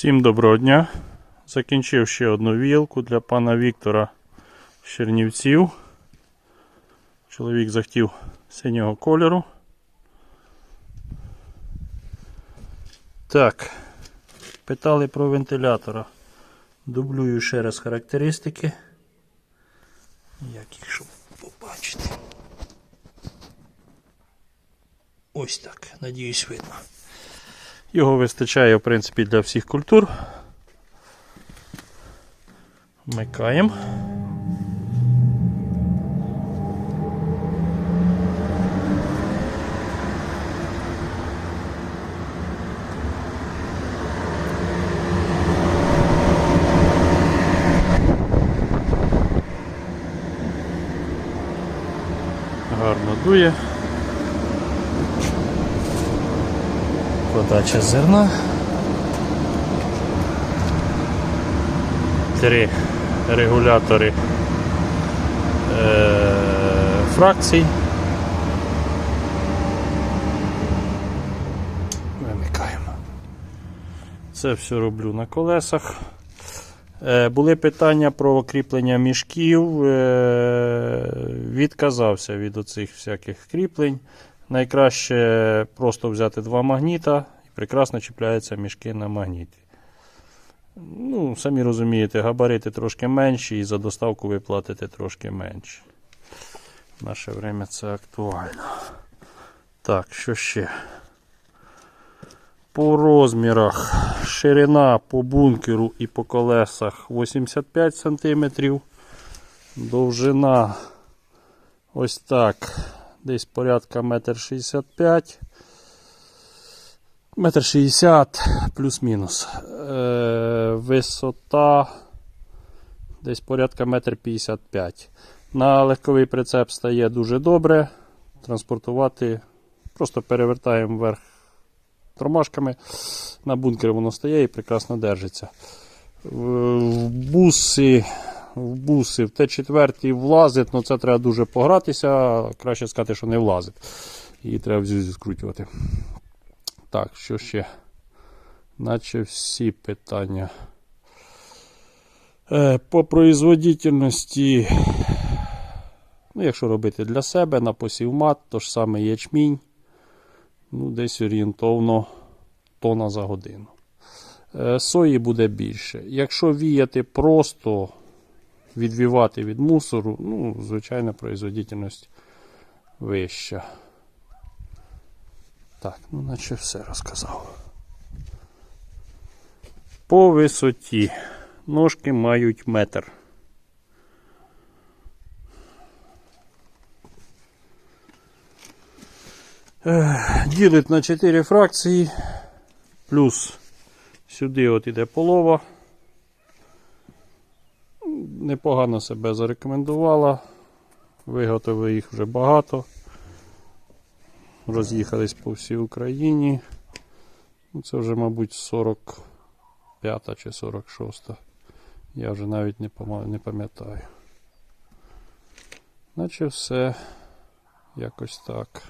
Всім доброго дня. Закінчив ще одну вілку для пана Віктора з Чернівців. Чоловік захотів синього кольору. Так, питали про вентилятора. Дублюю ще раз характеристики. Як їх щоб побачити. Ось так, надіюсь, видно. Його вистачає, в принципі, для всіх культур. Вмикаємо. Гарно дує. Подача зерна. Три регулятори е, фракцій. Вимикаємо. Це все роблю на колесах. Е, були питання про кріплення мішків. Е, відказався від оцих всяких кріплень. Найкраще просто взяти два магніта і прекрасно чіпляються мішки на магніті. Ну, самі розумієте, габарити трошки менші і за доставку ви платите трошки менше. В наше время це актуально. Так, що ще? По розмірах ширина по бункеру і по колесах 85 см. Довжина ось так. Десь порядка 1,65 м. Метр 60 плюс-мінус. Е, висота десь порядка 1,55 м. На легковий прицеп стає дуже добре. Транспортувати. Просто перевертаємо вверх тормашками. На бункер воно стає і прекрасно держиться. В буси, в буси в Т4 влазить, але це треба дуже погратися. Краще сказати, що не влазить. Її треба в зюзі скручувати. Так, що ще? Наче всі питання. Е, По производительності, ну, якщо робити для себе на посівмат, то ж саме ячмінь, ну, десь орієнтовно тона за годину. Е, Сої буде більше. Якщо віяти просто відвівати від мусору, ну, звичайно, производительність вища. Так, ну наче все розказав. По висоті ножки мають метр. Ділить на 4 фракції, плюс сюди от іде полова. Непогано себе зарекомендувала. Виготовив їх вже багато роз'їхались по всій Україні. Ну, Це вже, мабуть, 45 чи 46. Я вже навіть не пам'ятаю. Наче все якось так.